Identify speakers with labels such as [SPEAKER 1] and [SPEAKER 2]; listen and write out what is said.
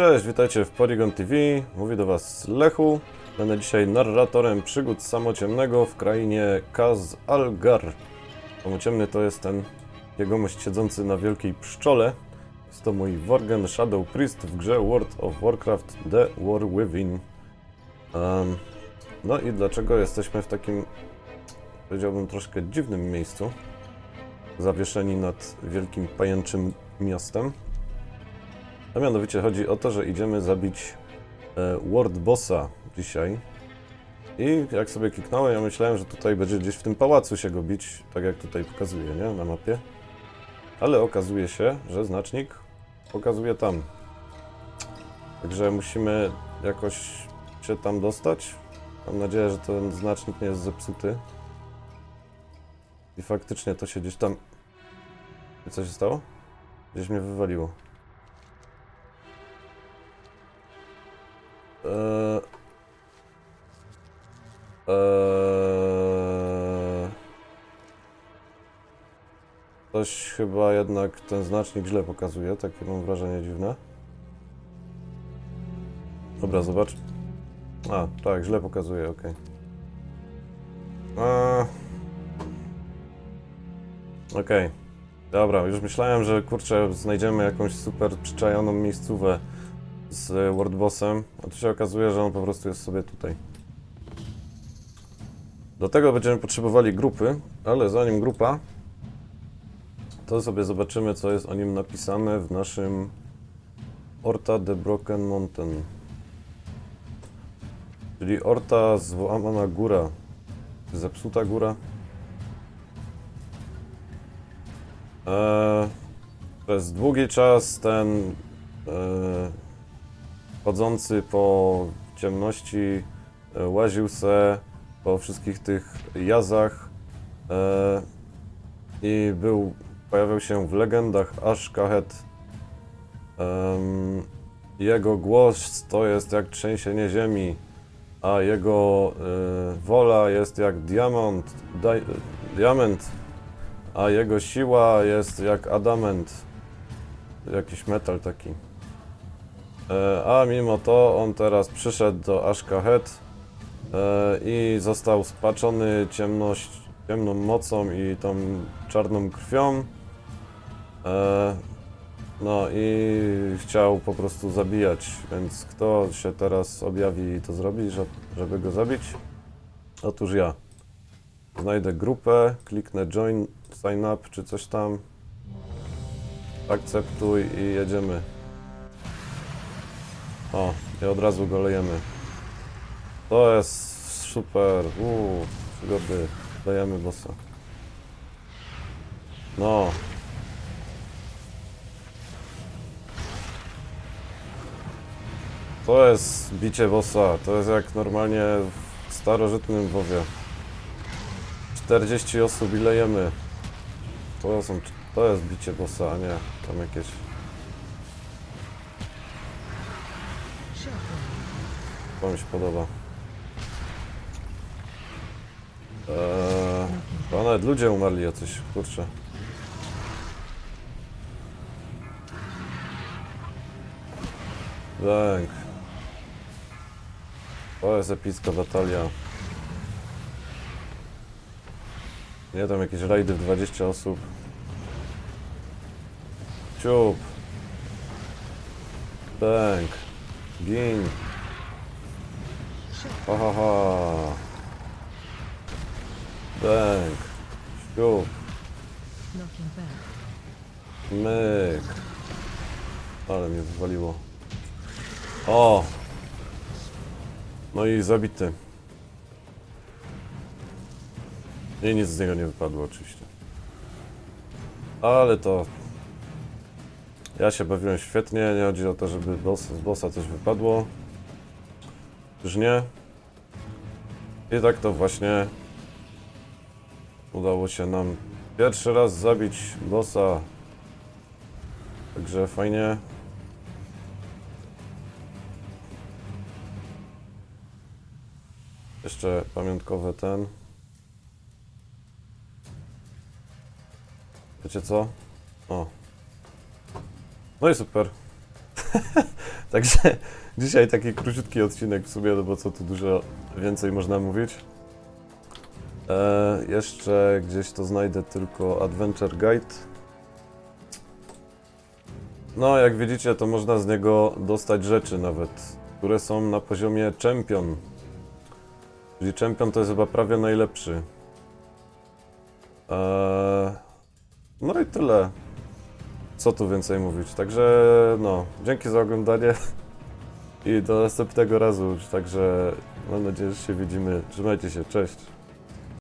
[SPEAKER 1] Cześć, witajcie w Polygon TV. Mówi do Was Lechu. Będę dzisiaj narratorem przygód samociemnego w krainie Kaz Algar. Samociemny to jest ten jegomość siedzący na wielkiej pszczole. Jest to mój Worgen Shadow Priest w grze World of Warcraft The War Within. Em, no i dlaczego jesteśmy w takim, powiedziałbym, troszkę dziwnym miejscu? Zawieszeni nad wielkim pajęczym miastem. A mianowicie chodzi o to, że idziemy zabić e, World Bossa dzisiaj. I jak sobie kliknąłem, ja myślałem, że tutaj będzie gdzieś w tym pałacu się go bić, tak jak tutaj pokazuje, nie? Na mapie. Ale okazuje się, że znacznik pokazuje tam. Także musimy jakoś się tam dostać. Mam nadzieję, że ten znacznik nie jest zepsuty. I faktycznie to się gdzieś tam... I co się stało? Gdzieś mnie wywaliło. Eee... Eee... Coś chyba jednak ten znacznik źle pokazuje, takie mam wrażenie dziwne. Dobra, zobacz. A, tak, źle pokazuje, ok. Eee... Okej. Dobra, już myślałem, że kurczę, znajdziemy jakąś super przyczajoną miejscówę z World Bossem, a tu się okazuje, że on po prostu jest sobie tutaj. Do tego będziemy potrzebowali grupy, ale zanim grupa, to sobie zobaczymy, co jest o nim napisane w naszym Orta the Broken Mountain. Czyli Orta złamana góra, zepsuta góra. Eee, przez długi czas ten eee, chodzący po ciemności e, łaził se po wszystkich tych jazach e, i był, pojawiał się w legendach Ashkahet. Em, jego głos to jest jak trzęsienie ziemi, a jego e, wola jest jak diamant, daj, diament, a jego siła jest jak adamant. Jakiś metal taki. E, A mimo to on teraz przyszedł do Ashkahet e, i został spaczony ciemność, ciemną mocą i tą czarną krwią. E, No i chciał po prostu zabijać, więc kto się teraz objawi i to zrobi, że- żeby go zabić? Otóż ja. Znajdę grupę, kliknę join, sign up czy coś tam. Akceptuj i jedziemy. O, i od razu go lejemy. To jest super. Uuu, przygody. Lejemy bossa. No. To jest bicie bossa. To jest jak normalnie w starożytnym WoWie. 40 osób i lejemy. To, są, to jest bicie bossa, a nie tam jakieś... To mi się podoba. Eee, to nawet ludzie umarli jacyś, kurczę. Bęk. To jest epicka batalia. Nie, tam jakieś rajdy w 20 osób. Ciup. Bęk. Gin. Ha ha ha. Bęk. Myk. Ale mnie wywaliło. O! No i zabity. I nic z niego nie wypadło oczywiście. Ale to... Ja się bawiłem świetnie, nie chodzi o to, żeby boss, z bossa coś wypadło. Już nie. I tak to właśnie udało się nam pierwszy raz zabić bossa. Także fajnie. Jeszcze pamiątkowy ten. Wiecie co? O. No i super. Także dzisiaj taki króciutki odcinek w sumie, no bo co tu dużo więcej można mówić. E, jeszcze gdzieś to znajdę tylko Adventure Guide. No, jak widzicie, to można z niego dostać rzeczy nawet, które są na poziomie Champion. Czyli Champion to jest chyba prawie najlepszy. Eee, no i tyle. Co tu więcej mówić? Także no, dzięki za oglądanie i do następnego razu. Także mam nadzieję, że się widzimy. Trzymajcie się, cześć.